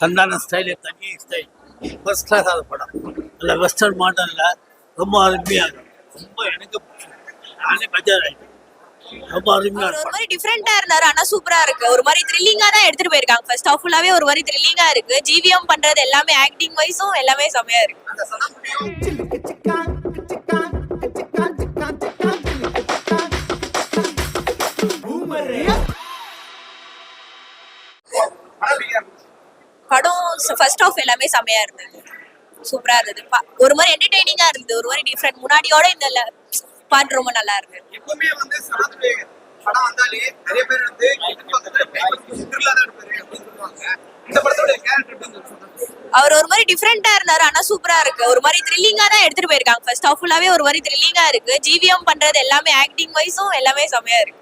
சந்தான style தனி style first class ஆன படம். அதில் வெஸ்டர்ன் மாடலில் ரொம்ப அருமையாக இருக்கும். ரொம்ப எனக்கு. நானே பஜார் ஆகிட்டேன் ரொம்ப அருமையாக ஒரு இருக்கும். மாதிரி டிஃப்ரெண்டா இருந்தாரு. ஆனா சூப்பரா இருக்கு. ஒரு மாதிரி த்ரில்லிங்கா தான் எடுத்துட்டு போயிருக்காங்க. ஃபர்ஸ்ட் ஆஃப் ஃபுல்லாவே ஒரு மாதிரி த்ரில்லிங்கா இருக்கு. ஜிவிஎம் பண்றது எல்லாமே ஆக்டிங் வைஸும் எல்லாமே செமையா இருக்கு. ஃபர்ஸ்ட் ஆஃப் எல்லாமே செமையா இருந்தது. சூப்பரா இருந்தது. ஒரு மாதிரி என்டர்டெய்னிங்கா இருந்தது. ஒரு மாதிரி டிஃப்ரெண்ட் முன்னாடியோட இந்த பாட்டு ரொம்ப நல்லா இருக்கு. எப்பவுமே வந்து படம் வந்தாலே நிறைய பேர் வந்து. அவர் ஒரு மாதிரி டிஃப்ரெண்டா இருந்தாரு ஆனா சூப்பரா இருக்கு. ஒரு மாதிரி த்ரில்லிங்கா தான் எடுத்துட்டு போயிருக்காங்க. ஃபர்ஸ்ட் ஆஃப் ஃபுல்லாவே ஒரு மாதிரி த்ரில்லிங்கா இருக்கு. ஜிவிஎம் பண்றது எல்லாமே ஆக்டிங் வைஸும் எல்லாமே செமையா இருக்கு.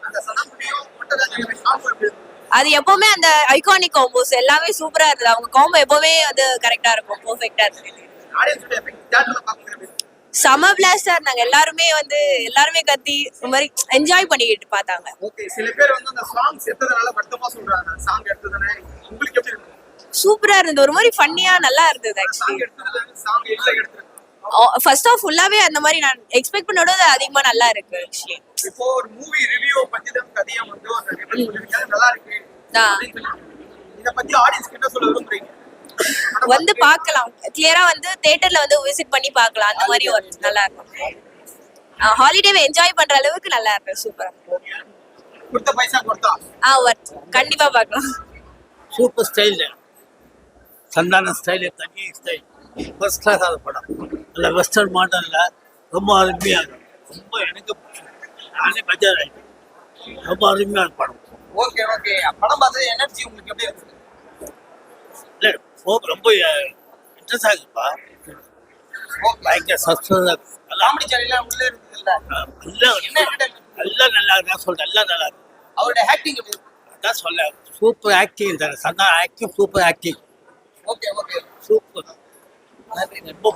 அது எப்பவுமே அந்த ஐகானிக் காம்போஸ் எல்லாமே சூப்பரா இருந்தது. அவங்க காம்போ எப்பவுமே அது கரெக்டா இருக்கும் பெர்ஃபெக்டா இருக்கு? செம பிளாஸ்டா இருந்தாங்க. எல்லாருமே வந்து எல்லாருமே கத்தி ஒரு மாதிரி என்ஜாய் பண்ணிக்கிட்டு பார்த்தாங்க. ஓகே சில பேர் வந்து அந்த சாங்ஸ் எடுத்ததுனால வருத்தமா சொல்றாங்க. சாங் சூப்பரா இருந்தது. ஒரு மாதிரி ஃபன்னியா நல்லா இருந்தது ஆக்சுவலி ஃபர்ஸ்ட் ஆஃப் ஃபுல்லாவே அந்த மாதிரி நான் எக்ஸ்பெக்ட் பண்ணோட அதிகமா நல்லா இருக்கு இப்போ ஒரு மூவி ரிவ்யூ பஞ்சதம் கதையம் வந்து ஒரு ரிவ்யூ சொல்லிருக்காங்க நல்லா இருக்கு. வந்து பார்க்கலாம். கிளியரா வந்து தியேட்டர்ல வந்து விசிட் பண்ணி பார்க்கலாம். அந்த மாதிரி ஒரு நல்லா இருக்கும். ஹாலிடேவை என்ஜாய் பண்ற அளவுக்கு நல்லா இருக்கு சூப்பரா ஆ. ஒர்த் கண்டிப்பா பார்க்கலாம். சூப்பர் ஸ்டைல் சந்தான ஸ்டைலு தனி ஸ்டைல் ஃபர்ஸ்ட் கிளாஸ் ஆன படம். அதில் வெஸ்டர்ன் மாடலில் ரொம்ப அருமையாக இருக்கும். ரொம்ப எனக்கு. நானே பஜார் ஆகிட்டேன் ரொம்ப அருமையான படம். ஓகே ஓகே படம் பார்த்து எனர்ஜி உங்களுக்கு எப்படி இருக்கு இல்லை ரொம்ப ரொம்ப இன்ட்ரெஸ்ட் ஆகுதுப்பா பயங்கர நல்லா. காமெடி சேனல்ல உள்ளே இருந்தது இல்ல எல்லாம் நல்லா நான் சொல்றேன் எல்லாம் நல்லா இருக்கு. அவரோட ஆக்டிங் எப்படி அதான் சொல்ல சூப்பர் ஆக்டிங் தானே Santha acting super acting okay okay super நன்றி ரொம்ப